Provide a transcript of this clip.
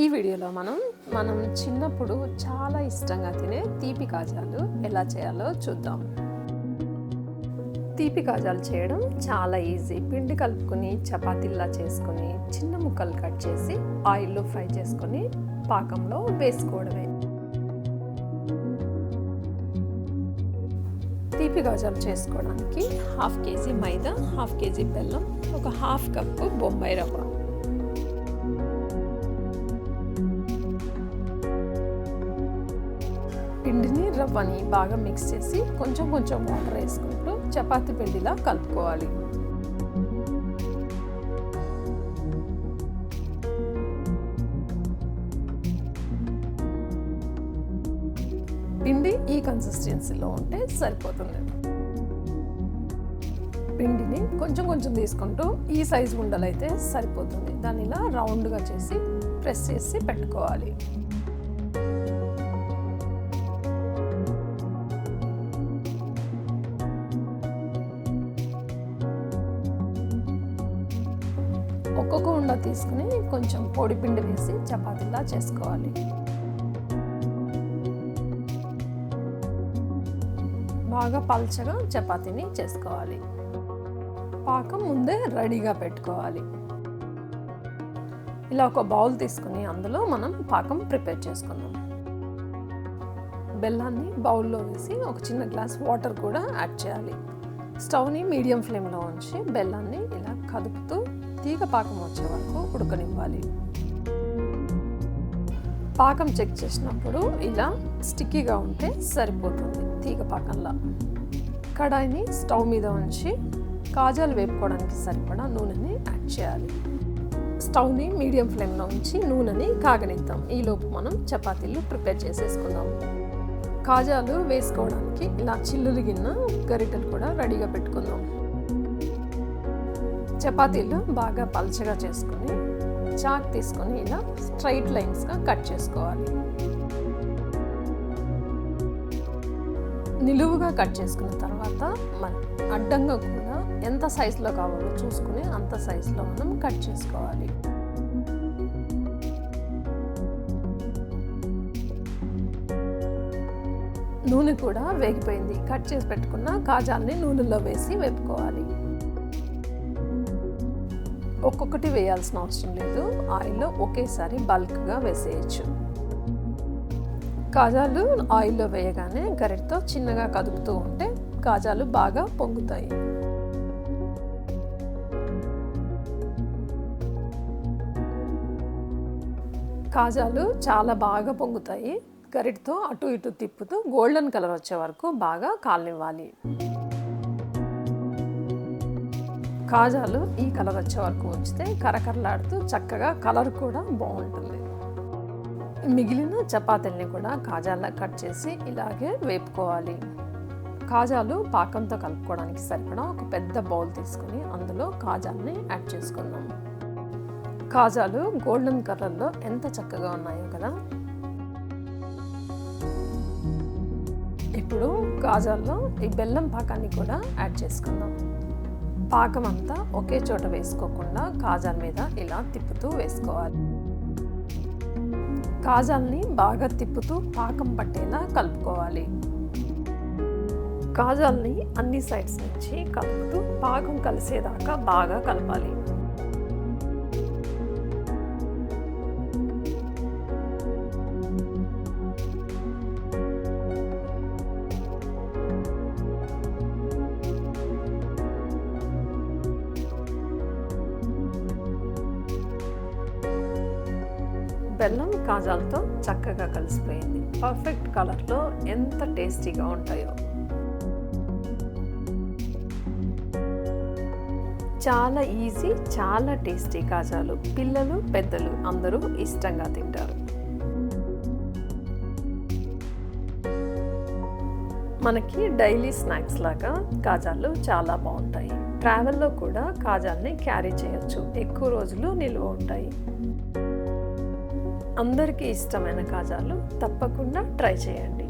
ఈ వీడియోలో మనం మనం చిన్నప్పుడు చాలా ఇష్టంగా తినే తీపి కాజాలు ఎలా చేయాలో చూద్దాం. తీపి కాజాలు చేయడం చాలా ఈజీ. పిండి కలుపుకొని చపాతీల్లా చేసుకొని చిన్న ముక్కలు కట్ చేసి ఆయిల్లో ఫ్రై చేసుకొని పాకంలో వేసుకోవడమే. తీపి గాజాలు చేసుకోవడానికి హాఫ్ కేజీ మైదా హాఫ్ కేజీ బెల్లం ఒక హాఫ్ కప్పు బొంబాయి రవ్వ. పిండిని రవ్వని బాగా మిక్స్ చేసి కొంచెం కొంచెం వాటర్ వేసుకుంటూ చపాతి పిండిలా కలుపుకోవాలి. పిండి ఈ కన్సిస్టెన్సీలో ఉంటే సరిపోతుంది. పిండిని కొంచెం కొంచెం తీసుకుంటూ ఈ సైజు ఉండలైతే సరిపోతుంది. దాన్ని ఇలా రౌండ్గా చేసి ప్రెస్ చేసి పెట్టుకోవాలి. ఒక్కొక్క ఉండ తీసుకుని కొంచెం పొడి పిండి వేసి చపాతీలా చేసుకోవాలి. బాగా పల్చగా చపాతీని చేసుకోవాలి. పాకం ముందే రెడీగా పెట్టుకోవాలి. ఇలా ఒక బౌల్ తీసుకుని అందులో మనం పాకం ప్రిపేర్ చేసుకుందాం. బెల్లాన్ని బౌల్లో వేసి ఒక చిన్న గ్లాస్ వాటర్ కూడా యాడ్ చేయాలి. స్టవ్ని మీడియం ఫ్లేమ్లో ఉంచి బెల్లాన్ని ఇలా కదుపుతూ తీగ పాకం వచ్చే వరకు ఉడకనివ్వాలి. పాకం చెక్ చేసినప్పుడు ఇలా స్టిక్కీగా ఉంటే సరిపోతుంది తీగ పాకంలా. కడాయిని స్టవ్ మీద ఉంచి కాజాలు వేపుకోవడానికి సరిపడా నూనెని యాడ్ చేయాలి. స్టవ్ని మీడియం ఫ్లేమ్లో ఉంచి నూనెని కాగనిద్దాం. ఈలోపు మనం చపాతీలు ప్రిపేర్ చేసేసుకుందాం. కాజాలు వేసుకోవడానికి ఇలా చిల్లులు గిన్న గరిటెలు కూడా రెడీగా పెట్టుకుందాం. చపాతీలు బాగా పలచగా చేసుకొని చాక్ తీసుకొని ఇలా స్ట్రైట్ లైన్స్గా కట్ చేసుకోవాలి. నిలువుగా కట్ చేసుకున్న తర్వాత మన అడ్డంగా కూడా ఎంత సైజులో కావాలో చూసుకుని అంత సైజులో మనం కట్ చేసుకోవాలి. నూనె కూడా వేగిపోయింది. కట్ చేసి పెట్టుకున్న కాజాల్ని నూనెలో వేసి వేపుకోవాలి. ఒక్కొక్కటి వేయాల్సిన అవసరం లేదు. ఆయిల్లో ఒకేసారి బల్క్గా వేసేయచ్చు. కాజాలు ఆయిల్లో వేయగానే గరిటతో చిన్నగా కదుపుతూ ఉంటే కాజాలు బాగా పొంగుతాయి. కాజాలు చాలా బాగా పొంగుతాయి. గరిటతో అటు ఇటు తిప్పుతూ గోల్డెన్ కలర్ వచ్చే వరకు బాగా కాలనివ్వాలి. కాజాలు ఈ కలర్ వచ్చే వరకు ఉంచితే కరకరలాడుతూ చక్కగా కలర్ కూడా బాగుంటుంది. మిగిలిన చపాతీల్ని కూడా కాజాలా కట్ చేసి ఇలాగే వేపుకోవాలి. కాజాలు పాకంతో కలుపుకోవడానికి సరిపడా ఒక పెద్ద బౌల్ తీసుకుని అందులో కాజాల్ని యాడ్ చేసుకుందాం. కాజాలు గోల్డెన్ కలర్లో ఎంత చక్కగా ఉన్నాయో కదా! ఇప్పుడు కాజాల్లో ఈ బెల్లం పాకాన్ని కూడా యాడ్ చేసుకుందాం. పాకం అంతా ఒకే చోట వేసుకోకుండా కాజాల మీద ఇలా తిప్పుతూ వేసుకోవాలి. కాజాల్ని బాగా తిప్పుతూ పాకం పట్టేలా కలుపుకోవాలి. కాజాల్ని అన్ని సైడ్స్ నుంచి కలుపుతూ పాకం కలిసేదాకా బాగా కలపాలి. బెల్లం కాజాలతో చక్కగా కలిసిపోయింది. పర్ఫెక్ట్ కలర్లో ఎంత టేస్టీగా ఉంటాయో. చాలా ఈజీ చాలా టేస్టీ కాజాలు. పిల్లలు పెద్దలు అందరూ ఇష్టంగా తింటారు. మనకి డైలీ స్నాక్స్ లాగా కాజాలు చాలా బాగుంటాయి. ట్రావెల్లో కూడా కాజాల్ని క్యారీ చేయొచ్చు. ఎక్కువ రోజులు నిల్వ ఉంటాయి. అందరికీ ఇష్టమైన కాజాలు తప్పకుండా ట్రై చేయండి.